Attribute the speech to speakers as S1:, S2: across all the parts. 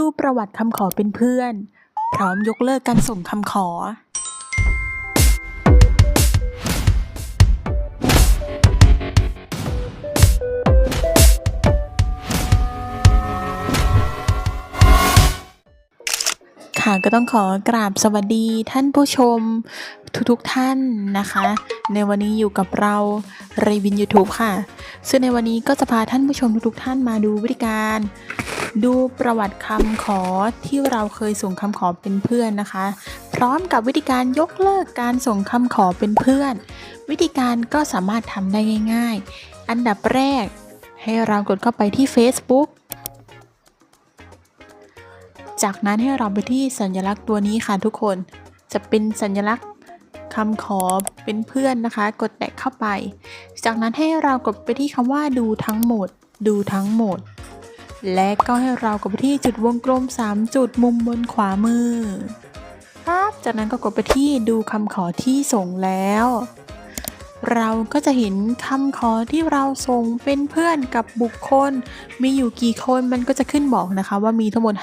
S1: ดูประวัติคำขอเป็นเพื่อน พร้อมยกเลิกการส่งคำขอ ค่ะก็ต้องขอกราบสวัสดีท่านผู้ชม ทุกๆท่านนะคะ ในวันนี้อยู่กับเราเรวิน YouTube ค่ะ ซึ่งในวันนี้ก็จะพาท่านผู้ชมทุกๆท่านมาดูวิธีการ ดูประวัติคำขอที่เราเคยส่งคำขอเป็นเพื่อนนะคะ พร้อมกับวิธีการยกเลิกการส่งคำขอเป็นเพื่อน วิธีการก็สามารถทำได้ง่าย ๆ อันดับแรก ให้เรากดเข้าไปที่ Facebook จากนั้นให้เราไปที่สัญลักษณ์ตัวนี้ค่ะทุกคนจะเป็นสัญลักษณ์คำขอเป็นเพื่อนนะคะ กดแตะเข้าไป จากนั้นให้เรากดไปที่คำว่าดูทั้งหมด ดูทั้งหมด และก็ให้เรากดไปที่จุดวงกลม 3 จุดมุมบนขวามือปั๊บจากนั้นก็กดไปที่ดูคำขอที่ส่งแล้ว เราก็จะเห็นคำขอที่เราส่งเป็นเพื่อนกับบุคคล มีอยู่กี่คนมันก็จะขึ้นบอกนะคะ ว่ามีทั้งหมด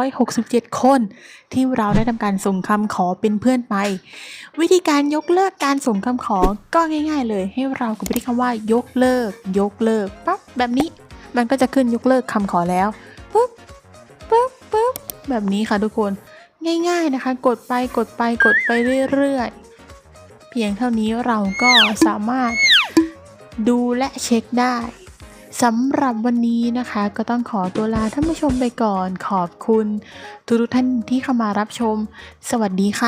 S1: 567 คน ที่เราได้ทำการส่งคำขอเป็นเพื่อนไป วิธีการยกเลิกการส่งคำขอก็ง่าย ๆ เลย ให้เรากดไปที่คำว่ายกเลิก ยกเลิกปั๊บแบบนี้ มันก็จะขึ้นยกเลิกคำขอแล้วปุ๊บปุ๊บปุ๊บแบบนี้ค่ะทุกคนง่าย ๆนะคะ กดไปกดไปกดไปเรื่อยๆ เพียงเท่านี้เราก็สามารถดูและเช็คได้สำหรับวันนี้นะคะก็ต้องขอตัวลาท่านผู้ชมไปก่อนขอบคุณ ทุกท่านที่เข้ามารับชม สวัสดีค่ะ